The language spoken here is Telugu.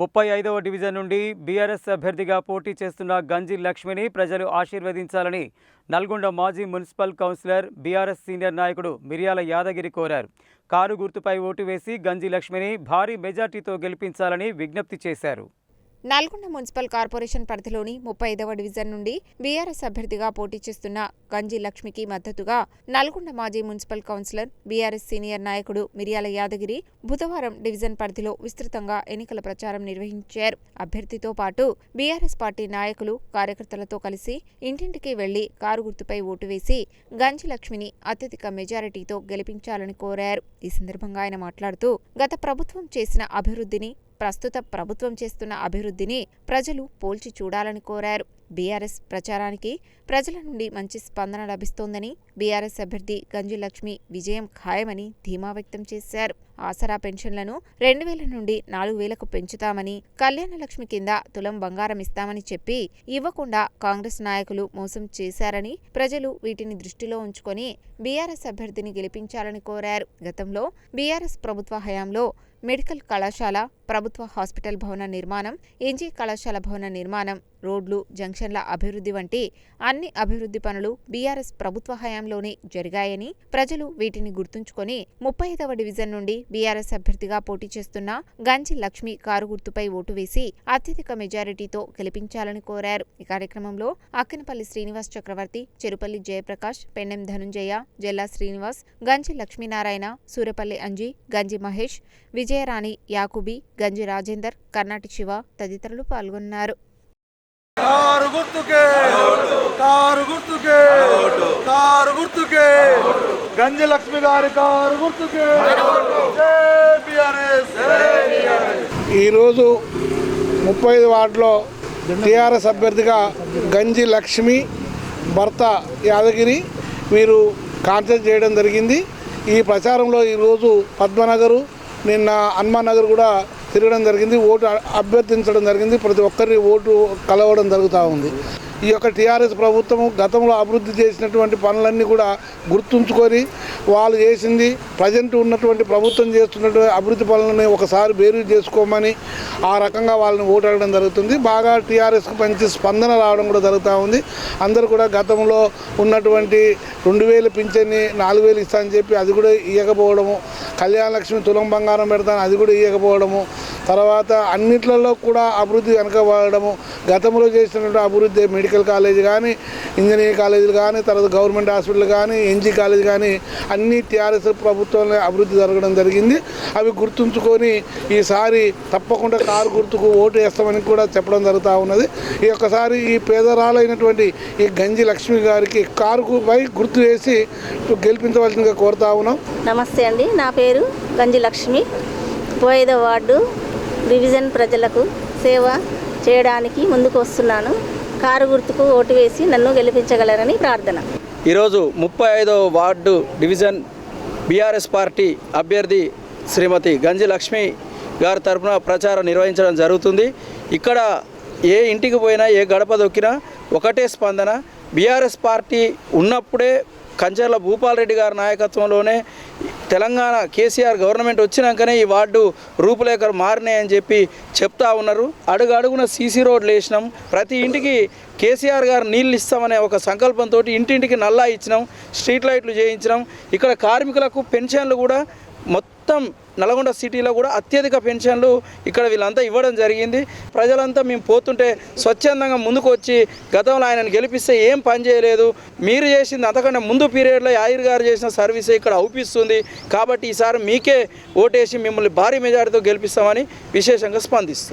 ముప్పై ఐదవ డివిజన్ నుండి బీఆర్ఎస్ అభ్యర్థిగా పోటీ చేస్తున్న గంజి లక్ష్మిని ప్రజలు ఆశీర్వదించాలని నల్గొండ మాజీ మున్సిపల్ కౌన్సిలర్ బీఆర్ఎస్ సీనియర్ నాయకుడు మిర్యాల యాదగిరి కోరారు. కారు గుర్తుపై ఓటు వేసి గంజి లక్ష్మిని భారీ మెజార్టీతో గెలిపించాలని విజ్ఞప్తి చేశారు. నల్గొండ మున్సిపల్ కార్పొరేషన్ పరిధిలోని ముప్పై ఐదవ డివిజన్ నుండి బీఆర్ఎస్ అభ్యర్థిగా పోటీ చేస్తున్న గంజి లక్ష్మికి మద్దతుగా నల్గొండ మాజీ మున్సిపల్ కౌన్సిలర్ బీఆర్ఎస్ సీనియర్ నాయకుడు మిర్యాల యాదగిరి బుధవారం డివిజన్ పరిధిలో విస్తృతంగా ఎన్నికల ప్రచారం నిర్వహించారు. అభ్యర్థితో పాటు బీఆర్ఎస్ పార్టీ నాయకులు కార్యకర్తలతో కలిసి ఇంటింటికి వెళ్ళి కారు గుర్తుపై ఓటు వేసి గంజి లక్ష్మిని అత్యధిక మెజారిటీతో గెలిపించాలని కోరారు. ఈ సందర్భంగా ఆయన మాట్లాడుతూ గత ప్రభుత్వం చేసిన అభివృద్ధిని ప్రస్తుత ప్రభుత్వం చేస్తున్న అభివృద్ధిని ప్రజలు పోల్చి చూడాలని కోరారు. బీఆర్ఎస్ ప్రచారానికి ప్రజల నుండి మంచి స్పందన లభిస్తోందని బీఆర్ఎస్ అభ్యర్థి గంజి లక్ష్మి విజయం ఖాయమని ధీమా వ్యక్తం చేశారు. ఆసరా పెన్షన్లను రెండు వేల నుండి నాలుగు వేలకు పెంచుతామని కళ్యాణ లక్ష్మి కింద తులం బంగారం ఇస్తామని చెప్పి ఇవ్వకుండా కాంగ్రెస్ నాయకులు మోసం చేశారని ప్రజలు వీటిని దృష్టిలో ఉంచుకొని బీఆర్ఎస్ అభ్యర్థిని గెలిపించాలని కోరారు. గతంలో బీఆర్ఎస్ ప్రభుత్వ హయాంలో మెడికల్ కళాశాల ప్రభుత్వ హాస్పిటల్ భవన నిర్మాణం ఎన్జీ కళాశాల భవన నిర్మాణం రోడ్లు జంక్షన్ల అభివృద్ధి వంటి అన్ని అభివృద్ధి పనులు బీఆర్ఎస్ ప్రభుత్వ హయాంలోనే జరిగాయని ప్రజలు వీటిని గుర్తుంచుకొని ముప్పై ఐదవ డివిజన్ నుండి బీఆర్ఎస్ అభ్యర్థిగా పోటీ చేస్తున్న గంజి లక్ష్మి కారు గుర్తుపై ఓటు వేసి అత్యధిక మెజారిటీతో గెలిపించాలని కోరారు. ఈ కార్యక్రమంలో అక్కినపల్లి శ్రీనివాస్ చక్రవర్తి చెరుపల్లి జయప్రకాష్ పెన్నెం ధనుంజయ జెల్లా శ్రీనివాస్ గంజి లక్ష్మీనారాయణ సూరపల్లి అంజి గంజి మహేష్ విజయరాణి యాకుబి గంజి రాజేందర్ కర్ణాటి శివ తదితరులు పాల్గొన్నారు. కారు గుర్తుకే కారు గుర్తుకే కారు గుర్తుకే గంజి లక్ష్మి గారి కారు గుర్తుకే. జై బీఆర్ఎస్. ఈరోజు ముప్పై ఐదు వార్డులో టీఆర్ఎస్ అభ్యర్థిగా గంజి లక్ష్మి భర్త యాదగిరి వీరు కాంటెస్ట్ చేయడం జరిగింది. ఈ ప్రచారంలో ఈరోజు పద్మనగరు నిన్న హనుమాన్ నగర్ కూడా తిరగడం జరిగింది ఓటు అభ్యర్థించడం జరిగింది ప్రతి ఒక్కరి ఓటు కలవడం జరుగుతూ ఉంది. ఈ యొక్క టీఆర్ఎస్ ప్రభుత్వం గతంలో అభివృద్ధి చేసినటువంటి పనులన్నీ కూడా గుర్తుంచుకొని వాళ్ళు చేసింది ప్రజెంట్ ఉన్నటువంటి ప్రభుత్వం చేస్తున్నటువంటి అభివృద్ధి పనులని ఒకసారి బేరు చేసుకోమని ఆ రకంగా వాళ్ళని ఓటాడడం జరుగుతుంది. బాగా టీఆర్ఎస్కి మంచి స్పందన రావడం కూడా జరుగుతూ ఉంది. అందరూ కూడా గతంలో ఉన్నటువంటి రెండు వేలు పింఛన్ని నాలుగు వేలు ఇస్తా అని చెప్పి అది కూడా ఇవ్వకపోవడము కళ్యాణ లక్ష్మి తులం బంగారం పెడతాను అది కూడా ఇవ్వకపోవడము తర్వాత అన్నిట్లలో కూడా అభివృద్ధి వెనకబడము. గతంలో చేసినటువంటి అభివృద్ధి మెడికల్ కాలేజ్ కానీ ఇంజనీరింగ్ కాలేజీలు కానీ తర్వాత గవర్నమెంట్ హాస్పిటల్ కానీ ఎన్జీ కాలేజ్ కానీ అన్ని టీఆర్ఎస్ ప్రభుత్వంలో అభివృద్ధి జరగడం జరిగింది. అవి గుర్తుంచుకొని ఈసారి తప్పకుండా కారు గుర్తుకు ఓటు వేస్తామని కూడా చెప్పడం జరుగుతూ ఉన్నది. ఈ ఒక్కసారి ఈ పేదరాలైనటువంటి ఈ గంజి లక్ష్మి గారికి కారుకు పై గుర్తు వేసి గెలిపించవలసిందిగా కోరుతా ఉన్నాం. నమస్తే అండి. నా పేరు గంజి లక్ష్మి. పోయేదో వార్డు డివిజన్ ప్రజలకు సేవ చేయడానికి ముందుకు వస్తున్నాను కారు గుర్తుకు ఓటు వేసి నన్ను గెలిపించగలరని ప్రార్థన. ఈరోజు ముప్పై ఐదో వార్డు డివిజన్ బీఆర్ఎస్ పార్టీ అభ్యర్థి శ్రీమతి గంజి లక్ష్మి గారి తరఫున ప్రచారం నిర్వహించడం జరుగుతుంది. ఇక్కడ ఏ ఇంటికి పోయినా ఏ గడప దొక్కినా ఒకటే స్పందన. బీఆర్ఎస్ పార్టీ ఉన్నప్పుడే కంచర్ల భూపాల్ రెడ్డి గారి నాయకత్వంలోనే తెలంగాణ కేసీఆర్ గవర్నమెంట్ వచ్చినాకనే ఈ వార్డు రూపులేఖలు మారినాయని చెప్పి చెప్తా ఉన్నారు. అడుగు అడుగున సీసీ రోడ్లు వేసినాం. ప్రతి ఇంటికి కేసీఆర్ గారు నీళ్ళు ఇస్తామనే ఒక సంకల్పంతో ఇంటింటికి నల్లా ఇచ్చినాం. స్ట్రీట్ లైట్లు చేయించినాం. ఇక్కడ కార్మికులకు పెన్షన్లు కూడా మొత్తం నల్గొండ సిటీలో కూడా అత్యధిక పెన్షన్లు ఇక్కడ వీళ్ళంతా ఇవ్వడం జరిగింది. ప్రజలంతా మేము పోతుంటే స్వచ్ఛందంగా ముందుకు వచ్చి గతంలో ఆయనను గెలిపిస్తే ఏం పని చేయలేదు. మీరు చేసింది అంతకంటే ముందు పీరియడ్లో ఆయిర్ గారు చేసిన సర్వీసే ఇక్కడ అవుపిస్తుంది కాబట్టి ఈసారి మీకే ఓటేసి మిమ్మల్ని భారీ మెజారిటీతో గెలిపిస్తామని విశేషంగా స్పందిస్తుంది